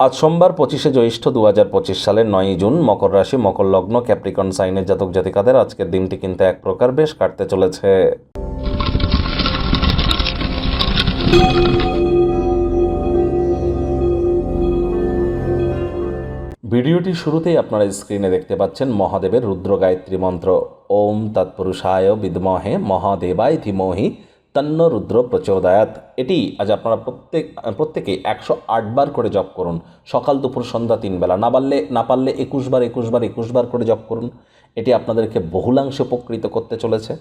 আজ সোমবার পঁচিশে জ্যৈষ্ঠ দু হাজার পঁচিশ সালের নয়ই জুন মকর রাশি, মকর লগ্ন, ক্যাপ্রিকন, সাইনের জাতক জাতিকাদের আজকের দিনটি কিন্তু এক প্রকার বেশ কাটতে চলেছে। ভিডিওটি শুরুতেই আপনারা স্ক্রিনে দেখতে পাচ্ছেন মহাদেবের রুদ্র গায়ত্রী মন্ত্র। ওম তৎপুরুষায় বিদ্মহে মহাদেবায় ধীমহি তন্ন রুদ্র প্রচোদয়াত। এটি আজ আপনারা প্রত্যেক প্রত্যেকেই একশো আটবার করে জপ করুন। সকাল, দুপুর, সন্ধ্যা, তিন বেলা। না পারলে না পারলে একুশবার একুশবার একুশবার করে জপ করুন। এটি আপনাদেরকে বহুলাংশে উপকৃত করতে চলেছে।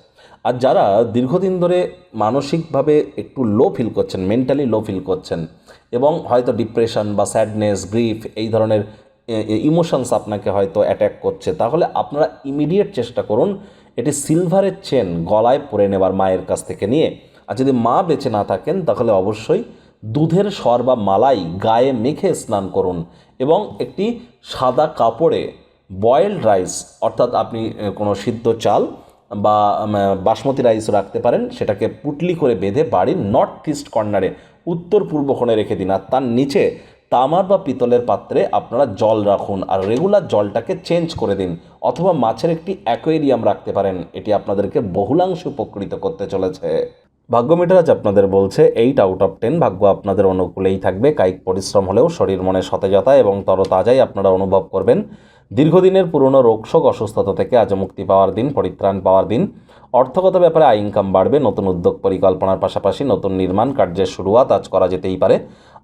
আর যারা দীর্ঘদিন ধরে মানসিকভাবে একটু লো ফিল করছেন মেন্টালি লো ফিল করছেন, এবং হয়তো ডিপ্রেশন বা স্যাডনেস গ্রিফ এই ধরনের ইমোশনস আপনাকে হয়তো অ্যাট্যাক করছে, তাহলে আপনারা ইমিডিয়েট চেষ্টা করুন এটি সিলভারের চেন গলায় পরে নেবার মায়ের কাছ থেকে নিয়ে। আর যদি মা বেঁচে না থাকেন, তাহলে অবশ্যই দুধের স্বর বা মালাই গায়ে মেখে স্নান করুন এবং একটি সাদা কাপড়ে বয়েলড রাইস অর্থাৎ আপনি কোনো সিদ্ধ চাল বা বাসমতি রাইস রাখতে পারেন, সেটাকে পুটলি করে বেঁধে বাড়ির নর্থ ইস্ট কর্নারে উত্তর পূর্ব কোণে রেখে দিন। আর তার নিচে তামার বা পিতলের পাত্রে আপনারা জল রাখুন আর রেগুলার জলটাকে চেঞ্জ করে দিন অথবা মাছের একটি অ্যাকোয়ারিয়াম রাখতে পারেন। এটি আপনাদেরকে বহুলাংশে উপকৃত করতে চলেছে। ভাগ্য মিটার আজ আপনাদের বলছে এইট আউট অফ টেন ভাগ্য আপনাদের অনুকূলেই থাকবে। কায়িক পরিশ্রম হলেও শরীর মনে সতেজতা এবং তরতাজাই আপনারা অনুভব করবেন। দীর্ঘদিনের পুরনো রোগশোক অসুস্থতা থেকে আজ মুক্তি পাওয়ার দিন, পরিত্রাণ পাওয়ার দিন। অর্থগত ব্যাপারে আয় ইনকাম বাড়বে। নতুন উদ্যোগ পরিকল্পনার পাশাপাশি নতুন নির্মাণ কার্যের শুরুয়াত আজ করা যেতেই পারে।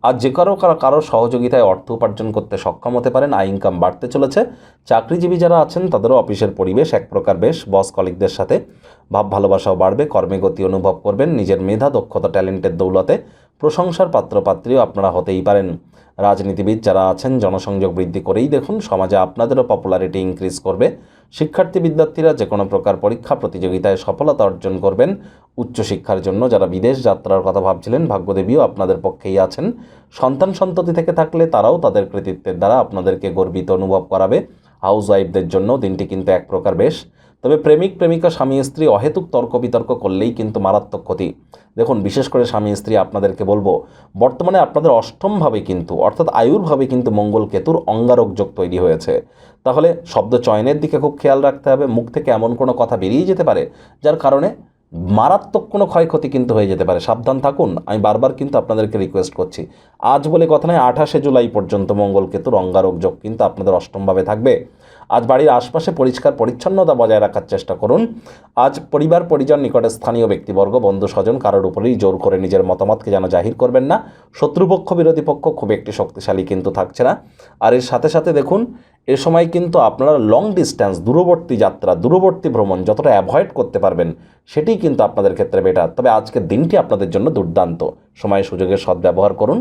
আজ যে কারও কারও কারও সহযোগিতায় অর্থ উপার্জন করতে সক্ষম হতে পারেন, আয় ইনকাম বাড়তে চলেছে। চাকরিজীবী যারা আছেন, তাদেরও অফিসের পরিবেশ এক প্রকার বেশ। বস কলিকদের সাথে ভাব ভালোবাসাও বাড়বে, কর্মে গতি অনুভব করবেন, নিজের মেধা, দক্ষতা ট্যালেন্টের দৌলতে প্রশংসার পাত্রপাত্রীও আপনারা হতেই পারেন। রাজনীতিবিদ যারা আছেন, জনসংযোগ বৃদ্ধি করেই দেখুন, সমাজে আপনাদেরও পপুলারিটি ইনক্রিজ করবে। শিক্ষার্থী বিদ্যার্থীরা যে কোনো প্রকার পরীক্ষা প্রতিযোগিতায় সফলতা অর্জন করবেন। উচ্চশিক্ষার জন্য যারা বিদেশ যাত্রার কথা ভাবছিলেন, ভাগ্যদেবীও আপনাদের পক্ষেই আছেন। সন্তান সন্ততি থেকে থাকলে তারাও তাদের কৃতিত্বের দ্বারা আপনাদেরকে গর্বিত অনুভব করাবে। হাউস ওয়াইফদের জন্য দিনটি কিন্তু এক প্রকার বেশ। তবে প্রেমিক, প্রেমিকা, স্বামী, স্ত্রী অহেতুক তর্ক বিতর্ক করলেই কিন্তু মারাত্মক ক্ষতি। দেখুন, বিশেষ করে স্বামী, স্ত্রী আপনাদেরকে বলব, বর্তমানে আপনাদের অষ্টমভাবে কিন্তু, অর্থাৎ আয়ুর্ভাবে কিন্তু মঙ্গল কেতুর অঙ্গারক যোগ তৈরি হয়েছে। তাহলে শব্দ চয়নের দিকে খুব খেয়াল রাখতে হবে, মুখ থেকে এমন কোনো কথা বেরিয়ে যেতে পারে, যার কারণে মারাত্মক কোনো ক্ষয়ক্ষতি কিন্তু হয়ে যেতে পারে। সাবধান থাকুন, আমি বারবার কিন্তু আপনাদেরকে রিকোয়েস্ট করছি। আজ বলে কথা নয়, আঠাশে জুলাই পর্যন্ত মঙ্গল কেতুর অঙ্গারক যোগ কিন্তু আপনাদের অষ্টমভাবে থাকবে। আজ বাড়ির আশপাশে পরিষ্কার পরিচ্ছন্নতা বজায় রাখার চেষ্টা করুন। আজ পরিবার, পরিজন নিকটে স্থানীয় ব্যক্তিবর্গ, বন্ধু, স্বজন কারোর উপরেই জোর করে নিজের মতামতকে যেন জাহির করবেন না। শত্রুপক্ষ, বিরোধী পক্ষ খুব একটি শক্তিশালী কিন্তু থাকছে না। আর এর সাথে সাথে দেখুন, এ সময় কিন্তু আপনারা লং ডিস্ট্যান্স দূরবর্তী যাত্রা, দূরবর্তী ভ্রমণ যতটা অ্যাভয়েড করতে পারবেন, সেটিই কিন্তু আপনাদের ক্ষেত্রে বেটার তবে আজকের দিনটি আপনাদের জন্য দুর্দান্ত। সময়, সুযোগের সদ্ব্যবহার করুন।